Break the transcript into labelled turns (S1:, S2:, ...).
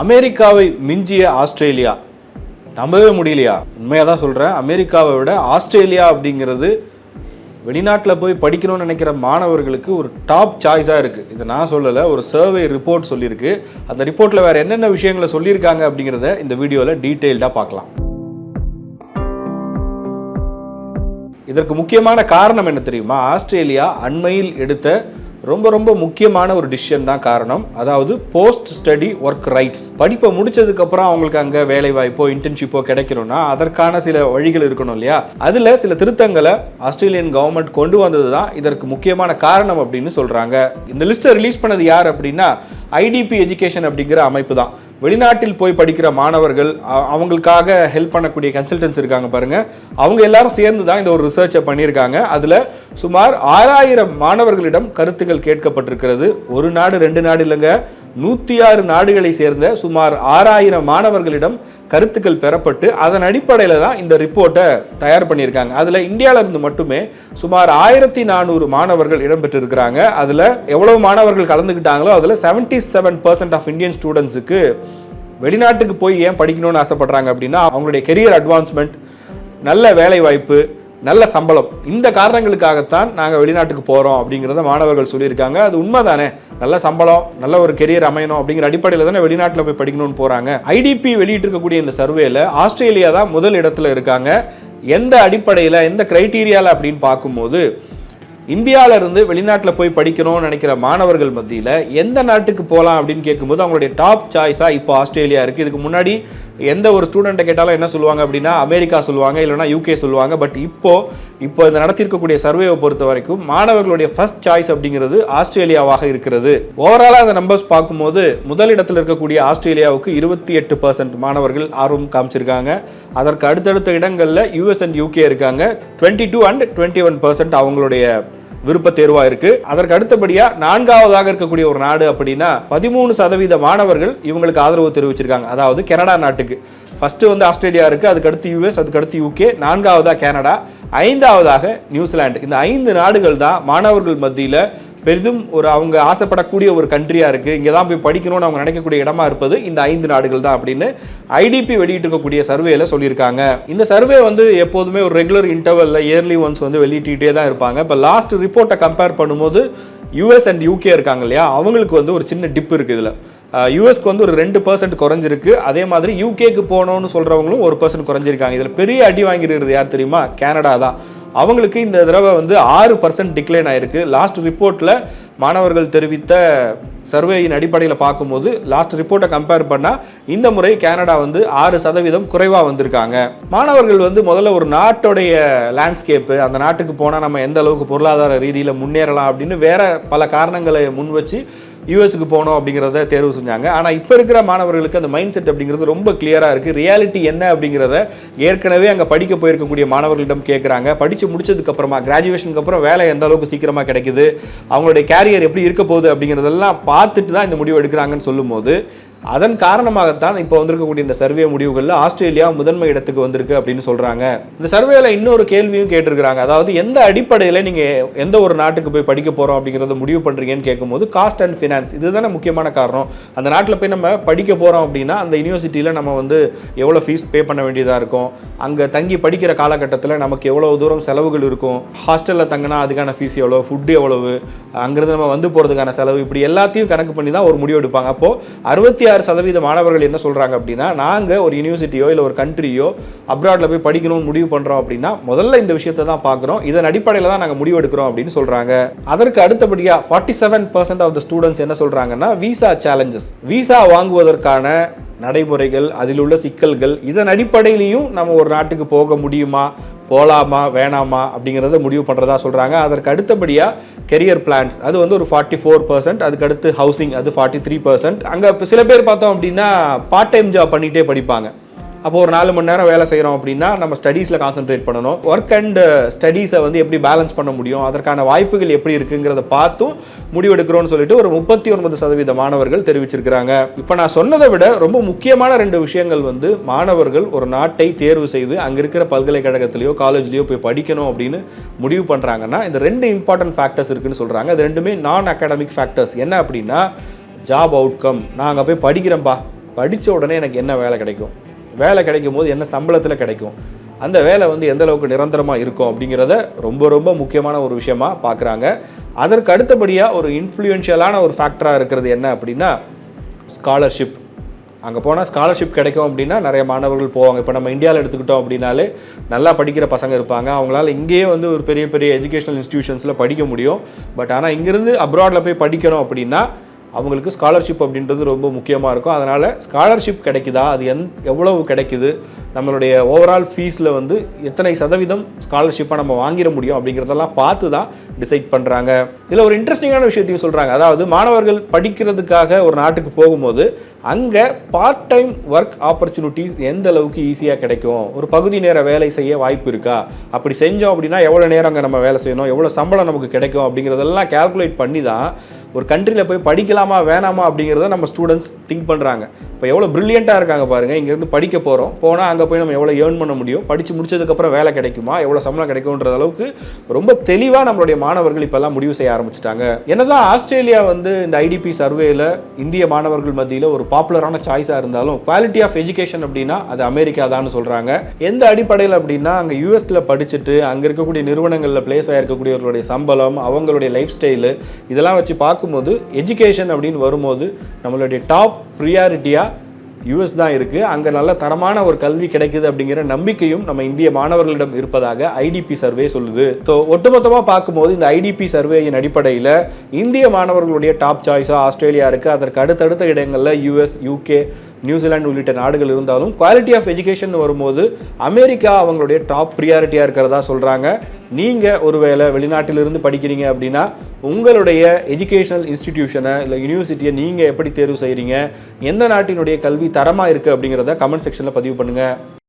S1: அமெரிக்காவை மிஞ்சிய ஆஸ்திரேலியா. நம்பவே முடியலையா? உண்மையாக தான் சொல்கிறேன் அமெரிக்காவை விட ஆஸ்திரேலியா அப்படிங்கிறது வெளிநாட்டில் போய் படிக்கணும்னு நினைக்கிற மாணவர்களுக்கு ஒரு டாப் சாய்ஸாக இருக்குது இதை நான் சொல்லலை ஒரு சர்வே ரிப்போர்ட் சொல்லியிருக்கு. அந்த ரிப்போர்ட்டில் வேறு என்னென்ன விஷயங்களை சொல்லியிருக்காங்க அப்படிங்கிறத இந்த வீடியோவில் டீட்டெயில்டாக பார்க்கலாம். இதற்கு முக்கியமான காரணம் என்ன தெரியுமா? ஆஸ்திரேலியா அண்மையில் எடுத்த ரொம்ப ரொம்ப முக்கியமான ஒரு டிசிஷன் தான் காரணம். அதாவது போஸ்ட் ஸ்டடி ஒர்க் ரைட்ஸ் படிப்பை முடிச்சதுக்கு அப்புறம் அவங்களுக்கு அங்கே வேலை வாய்ப்போ இன்டர்ன்ஷிப்போ கிடைக்கணும்னா அதற்கான சில வழிகள் இருக்கணும் இல்லையா? அதுல சில திருத்தங்களை ஆஸ்திரேலியன் கவர்மெண்ட் கொண்டு வந்தது தான் இதற்கு முக்கியமான காரணம் அப்படின்னு சொல்றாங்க. இந்த லிஸ்ட்டை ரிலீஸ் பண்ணது யார் அப்படின்னா ஐடிபி எஜுகேஷன் அப்படிங்கிற அமைப்பு தான். வெளிநாட்டில் போய் படிக்கிற மாணவர்கள் அவங்களுக்காக ஹெல்ப் பண்ணக்கூடிய கன்சல்டன்ஸ் இருக்காங்க பாருங்க. அவங்க எல்லாரும் சேர்ந்து தான் இந்த ஒரு ரிசர்ச்சை பண்ணியிருக்காங்க. அதில் சுமார் ஆறாயிரம் மாணவர்களிடம் கருத்துக்கள் கேட்கப்பட்டிருக்கிறது. ஒரு நாடு ரெண்டு நாடு இல்லைங்க. நூற்றி ஆறு நாடுகளை சேர்ந்த சுமார் ஆறாயிரம் மாணவர்களிடம் கருத்துக்கள் பெறப்பட்டு அதன் அடிப்படையில் தான் இந்த ரிப்போர்ட்டை தயார் பண்ணியிருக்காங்க. அதில் இந்தியாவிலிருந்து மட்டுமே சுமார் ஆயிரத்தி நானூறு மாணவர்கள் இடம்பெற்றிருக்கிறாங்க. அதில் எவ்வளவு மாணவர்கள் கலந்துக்கிட்டாங்களோ அதில் seventy seven percent of Indian ஸ்டூடெண்ட்ஸுக்கு வெளிநாட்டுக்கு போய் ஏன் படிக்கணும்னு ஆசைப்படுறாங்க அப்படின்னா அவங்களுடைய கெரியர் அட்வான்ஸ்மெண்ட் நல்ல வேலை வாய்ப்பு நல்ல சம்பளம். இந்த காரணங்களுக்காகத்தான் நாங்கள் வெளிநாட்டுக்கு போகிறோம் அப்படிங்கிறத மாணவர்கள் சொல்லியிருக்காங்க. அது உண்மை தானே நல்ல சம்பளம் நல்ல ஒரு கெரியர் அமையணும் அப்படிங்கிற அடிப்படையில் தானே வெளிநாட்டில் போய் படிக்கணும்னு போகிறாங்க ஐடிபி வெளியிட்டிருக்கக்கூடிய இந்த சர்வேல ஆஸ்திரேலியா தான் முதல் இடத்துல இருக்காங்க. எந்த அடிப்படையில் எந்த கிரைட்டீரியாவில் அப்படின்னு பார்க்கும்போது இருந்து வெளிநாட்டில் போய் படிக்கணும்னு நினைக்கிற மாணவர்கள் மத்தியில் எந்த நாட்டுக்கு போகலாம் அப்படின்னு கேட்கும்போது அவங்களுடைய டாப் சாய்ஸாக இப்போ ஆஸ்திரேலியா இருக்குது இதுக்கு முன்னாடி எந்த ஒரு ஸ்டூடெண்ட்டை கேட்டாலும் என்ன சொல்லுவாங்க அப்படின்னா அமெரிக்கா சொல்லுவாங்க இல்லைன்னா யூகே சொல்லுவாங்க. பட் இப்போ இப்போ இந்த நடத்தியிருக்கக்கூடிய சர்வேவை பொறுத்த வரைக்கும் மாணவர்களுடைய ஃபர்ஸ்ட் சாய்ஸ் அப்படிங்கிறது ஆஸ்திரேலியாவாக இருக்கிறது. ஓவராலாக அந்த நம்பர்ஸ் பார்க்கும்போது முதலிடத்தில் இருக்கக்கூடிய ஆஸ்திரேலியாவுக்கு இருபத்தி எட்டு பர்சன்ட் மாணவர்கள் ஆர்வம் காமிச்சிருக்காங்க. அதற்கு அடுத்தடுத்த இடங்களில் யூஎஸ் அண்ட் யூகே இருக்காங்க twenty two and twenty one percent அவங்களுடைய விருப்ப தேர்வா இருக்கு அதற்கு அடுத்தபடியா நான்காவதாக இருக்கக்கூடிய ஒரு நாடு அப்படின்னா பதிமூணு சதவீத மாணவர்கள் இவங்களுக்கு ஆதரவு தெரிவிச்சிருக்காங்க. அதாவது கனடா நாட்டுக்கு. ஃபர்ஸ்ட் வந்து ஆஸ்திரேலியா இருக்கு அதுக்கடுத்து யூஎஸ் அதுக்கு அடுத்து யூகே நான்காவதா கனடா ஐந்தாவதாக நியூசிலாந்து. இந்த ஐந்து நாடுகள் தான் மாணவர்கள் மத்தியில் பெரிதும் ஒரு அவங்க ஆசைப்படக்கூடிய ஒரு கண்ட்ரியாக இருக்குது இங்கே தான் போய் படிக்கணும்னு அவங்க நினைக்கக்கூடிய இடமா இருப்பது இந்த ஐந்து நாடுகள் தான் அப்படின்னு ஐடிபி வெளியிட்டிருக்கக்கூடிய சர்வேல சொல்லியிருக்காங்க. இந்த சர்வே வந்து எப்போதுமே ஒரு ரெகுலர் இன்டர்வலில் இயர்லி ஒன்ஸ் வந்து வெளியிட்டுட்டே தான் இருப்பாங்க. இப்போ லாஸ்ட் ரிப்போர்ட்டை கம்பேர் பண்ணும்போது யூஎஸ் அண்ட் யூகே இருக்காங்க இல்லையா? அவங்களுக்கு வந்து ஒரு சின்ன டிப் இருக்குது இதில். யூஎஸ்க்கு வந்து ஒரு ரெண்டு பர்சன்ட் குறைஞ்சிருக்கு. அதே மாதிரி யூகேக்கு போகணும்னு சொல்கிறவங்களும் ஒரு பர்சன்ட் குறைஞ்சிருக்காங்க. இதில் பெரிய அடி வாங்கிருக்கிறது யார் தெரியுமா? கனடா தான். அவங்களுக்கு இந்த தடவை வந்து ஆறு பர்சன்ட் டிக்ளைன் ஆயிருக்கு. லாஸ்ட் ரிப்போர்ட்ல மாணவர்கள் தெரிவித்த சர்வேயின் அடிப்படையில் பார்க்கும்போது லாஸ்ட் ரிப்போர்ட்டை கம்பேர் பண்ணால் இந்த முறை கனடா வந்து ஆறு சதவீதம் குறைவாக வந்திருக்காங்க. மாணவர்கள் வந்து முதல்ல ஒரு நாட்டுடைய லேண்ட்ஸ்கேப்பு அந்த நாட்டுக்கு போனால் நம்ம எந்த அளவுக்கு பொருளாதார ரீதியில் முன்னேறலாம் அப்படின்னு வேற பல காரணங்களை முன் வச்சு யூஎஸ்க்கு போகணும் அப்படிங்கிறத தேர்வு செஞ்சாங்க. ஆனால் இப்போ இருக்கிற மாணவர்களுக்கு அந்த மைண்ட் செட் அப்படிங்கிறது ரொம்ப கிளியராக இருக்குது ரியாலிட்டி என்ன அப்படிங்கிறத ஏற்கனவே அங்கே படிக்க போயிருக்கக்கூடிய மாணவர்களிடம் கேட்குறாங்க படித்து முடிச்சதுக்கப்புறமா கிராஜுவேஷனுக்கு அப்புறம் வேலை எந்த அளவுக்கு சீக்கிரமாக கிடைக்குது அவங்களுடைய கேரியர் எப்படி இருக்க போகுது அப்படிங்கிறதெல்லாம் பார்த்துட்டு தான் இந்த முடிவு எடுக்கிறாங்கன்னு சொல்லும்போது அதன் காரணமாகத்தான் இப்போ வந்திருக்கக்கூடிய இந்த சர்வே முடிவுகளில் ஆஸ்திரேலியா முதன்மை இடத்துக்கு வந்திருக்கு அப்படின்னு சொல்றாங்க. இந்த சர்வேல இன்னொரு கேள்வியும் கேட்டிருக்கிறாங்க. அதாவது எந்த அடிப்படையில் நீங்க எந்த ஒரு நாட்டுக்கு போய் படிக்க போறோம் அப்படிங்கறத முடிவு பண்றீங்கன்னு கேட்கும்போது காஸ்ட் அண்ட் ஃபினான்ஸ். இதுதானே முக்கியமான காரணம். அந்த நாட்டில் போய் நம்ம படிக்க போறோம் அப்படின்னா அந்த யூனிவர்சிட்டியில நம்ம வந்து எவ்வளோ ஃபீஸ் பே பண்ண வேண்டியதா இருக்கும். அங்க தங்கி படிக்கிற காலகட்டத்தில் நமக்கு எவ்வளவு தூரம் செலவுகள் இருக்கும். ஹாஸ்டலில் தங்கினா அதுக்கான ஃபீஸ் எவ்வளோ ஃபுட்டு எவ்வளவு அங்கிருந்து நம்ம வந்து போறதுக்கான செலவு இப்படி எல்லாத்தையும் கணக்கு பண்ணி தான் ஒரு முடிவு எடுப்பாங்க. அப்போ அறுபத்தி ஆறு சதவீத மாணவர்கள் என்ன சொல்றாங்க அப்படின்னா நாங்க ஒரு யூனிவர்சிட்டியோ இல்லை ஒரு கண்ட்ரியோ அப்ராட்ல போய் படிக்கணும்னு முடிவு பண்றோம் அப்படின்னா முதல்ல இந்த விஷயத்தை தான் பார்க்குறோம். இதன் அடிப்படையில் தான் நாங்க முடிவு எடுக்கிறோம் அப்படின்னு சொல்றாங்க. அதற்கு அடுத்தபடியா forty seven percent of the students என்ன சொல்றாங்கன்னா விசா சேலஞ்சஸ் விசா வாங்குவதற்கான நடைமுறைகள் அதில் உள்ள சிக்கல்கள் இதன் அடிப்படையிலையும் நம்ம ஒரு நாட்டுக்கு போக முடியுமா போகலாமா வேணாமா அப்படிங்கிறத முடிவு பண்ணுறதா சொல்கிறாங்க அதற்கு அடுத்தபடியாக கெரியர் பிளான்ஸ் அது வந்து ஒரு ஃபார்ட்டி ஃபோர் பர்சன்ட் அதுக்கடுத்து ஹவுசிங் அது ஃபார்ட்டி த்ரீ பர்சன்ட் அங்கே சில பேர் பார்த்தோம் அப்படின்னா பார்ட் டைம் ஜாப் பண்ணிகிட்டே படிப்பாங்க. அப்போ ஒரு நாலு மணி நேரம் வேலை செய்கிறோம் அப்படின்னா நம்ம ஸ்டடீஸில் கான்சென்ட்ரேட் பண்ணணும். ஒர்க் அண்ட் ஸ்டடீஸை வந்து எப்படி பேலன்ஸ் பண்ண முடியும்? அதற்கான வாய்ப்புகள் எப்படி இருக்குங்கிறத பார்த்தும் முடிவெடுக்கிறோம்னு சொல்லிட்டு ஒரு முப்பத்தி ஒன்பது சதவீத மாணவர்கள் தெரிவிச்சிருக்கிறாங்க. இப்போ நான் சொன்னதை விட ரொம்ப முக்கியமான ரெண்டு விஷயங்கள் வந்து மாணவர்கள் ஒரு நாட்டை தேர்வு செய்து அங்கே இருக்கிற பல்கலைக்கழகத்திலையோ காலேஜ்லேயோ போய் படிக்கணும் அப்படின்னு முடிவு பண்ணுறாங்கன்னா இந்த ரெண்டு இம்பார்ட்டன்ட் ஃபேக்டர்ஸ் இருக்குன்னு சொல்கிறாங்க அது ரெண்டுமே நான் அகாடமிக் ஃபேக்டர்ஸ் என்ன அப்படின்னா ஜாப் அவுட்கம் நான் அங்கே போய் படிக்கிறேன்ப்பா படித்த உடனே எனக்கு என்ன வேலை கிடைக்கும்? வேலை கிடைக்கும் போது என்ன சம்பளத்தில் கிடைக்கும்? அந்த வேலை வந்து எந்த அளவுக்கு நிரந்தரமாக இருக்கும் அப்படிங்கிறத ரொம்ப ரொம்ப முக்கியமான ஒரு விஷயமா பார்க்குறாங்க அதற்கு அடுத்தபடியாக ஒரு இன்ஃப்ளூயன்ஷியலான ஒரு ஃபேக்டராக இருக்கிறது என்ன அப்படின்னா ஸ்காலர்ஷிப் அங்கே போனால் ஸ்காலர்ஷிப் கிடைக்கும் அப்படின்னா நிறைய மாணவர்கள் போவாங்க. இப்போ நம்ம இந்தியாவில் எடுத்துக்கிட்டோம் அப்படின்னாலே நல்லா படிக்கிற பசங்க இருப்பாங்க. அவங்களால இங்கேயே வந்து ஒரு பெரிய பெரிய எஜுகேஷனல் இன்ஸ்டிடியூஷன்ஸில் படிக்க முடியும். பட் ஆனால் இங்கேருந்து அப்ராடில் போய் படிக்கிறோம் அப்படின்னா அவங்களுக்கு ஸ்காலர்ஷிப் அப்படின்றது ரொம்ப முக்கியமாக இருக்கும். அதனால் ஸ்காலர்ஷிப் கிடைக்குதா? அது எந் எவ்வளவு கிடைக்குது? நம்மளுடைய ஓவரால் ஃபீஸில் வந்து எத்தனை சதவீதம் ஸ்காலர்ஷிப்பாக நம்ம வாங்கிட முடியும் அப்படிங்கிறதெல்லாம் பார்த்து தான் டிசைட் பண்ணுறாங்க இதில் ஒரு இன்ட்ரெஸ்டிங்கான விஷயத்தையும் சொல்கிறாங்க அதாவது மாணவர்கள் படிக்கிறதுக்காக ஒரு நாட்டுக்கு போகும்போது அங்கே பார்ட் டைம் ஒர்க் ஆப்பர்ச்சுனிட்டிஸ் எந்த அளவுக்கு ஈஸியாக கிடைக்கும்? ஒரு பகுதி நேர வேலை செய்ய வாய்ப்பு இருக்கா? அப்படி செஞ்சோம் அப்படின்னா எவ்வளோ நேரம் அங்கே நம்ம வேலை செய்யணும்? எவ்வளோ சம்பளம் நமக்கு கிடைக்கும்? அப்படிங்கிறதெல்லாம் கால்குலேட் பண்ணி தான் ஒரு கண்ட்ரியில் போய் படிக்கலாமா வேணாமா அப்படிங்கிறத நம்ம ஸ்டூடெண்ட்ஸ் திங்க் பண்ணுறாங்க இப்போ எவ்வளோ ப்ரில்லியண்ட்டாக இருக்காங்க பாருங்கள் இங்கேருந்து படிக்க போகிறோம் போனால் அங்கே போய் நம்ம எவ்வளோ ஏர்ன் பண்ண முடியும்? படித்து முடிச்சதுக்கப்புறம் வேலை கிடைக்குமா? எவ்வளோ சம்பளம் கிடைக்கும்ன்ற அளவுக்கு ரொம்ப தெளிவாக நம்மளுடைய மாணவர்கள் இப்போல்லாம் முடிவு செய்ய ஆரம்பிச்சிட்டாங்க. என்னதான் ஆஸ்திரேலியா வந்து இந்த ஐடிபி சர்வேல இந்திய மாணவர்கள் மத்தியில் ஒரு பாப்புலரான சாய்ஸாக இருந்தாலும் குவாலிட்டி ஆஃப் எஜுகேஷன் அப்படின்னா அது அமெரிக்கா தான் சொல்கிறாங்க எந்த அடிப்படையில் அப்படின்னா அங்கே யூஎஸில் படிச்சுட்டு அங்கே இருக்கக்கூடிய நிறுவனங்களில் பிளேஸ் ஆகிருக்கக்கூடியவர்களுடைய சம்பளம் அவங்களுடைய லைஃப் ஸ்டைலு இதெல்லாம் வச்சு பார்க்கும்போது எஜுகேஷன் அப்படின்னு வரும்போது நம்மளுடைய டாப் ப்ரியாரிட்டியாக யூஎஸ் தான் இருக்குது அங்கே நல்ல தரமான ஒரு கல்வி கிடைக்குது அப்படிங்கிற நம்பிக்கையும் நம்ம இந்திய மாணவர்களிடம் இருப்பதாக ஐடிபி சர்வே சொல்லுது. ஸோ ஒட்டுமொத்தமாக பார்க்கும்போது இந்த ஐடிபி சர்வேயின் அடிப்படையில் இந்திய மாணவர்களுடைய டாப் சாய்ஸாக ஆஸ்திரேலியா இருக்குது அதற்கு அடுத்தடுத்த இடங்களில் யூஎஸ் யூகே நியூசிலாந்து உள்ளிட்ட நாடுகள் இருந்தாலும் குவாலிட்டி ஆஃப் எஜுகேஷன் வரும்போது அமெரிக்கா அவங்களுடைய டாப் ப்ரியாரிட்டியாக இருக்கிறதா சொல்கிறாங்க நீங்கள் ஒருவேளை வெளிநாட்டிலிருந்து படிக்கிறீங்க அப்படின்னா உங்களுடைய எஜுகேஷனல் இன்ஸ்டிடியூஷனை இல்லை யூனிவர்சிட்டியை நீங்கள் எப்படி தேர்வு செய்கிறீங்க எந்த நாட்டினுடைய கல்வி தரமாக இருக்குது அப்படிங்கிறத கமெண்ட் செக்ஷனில் பதிவு பண்ணுங்கள்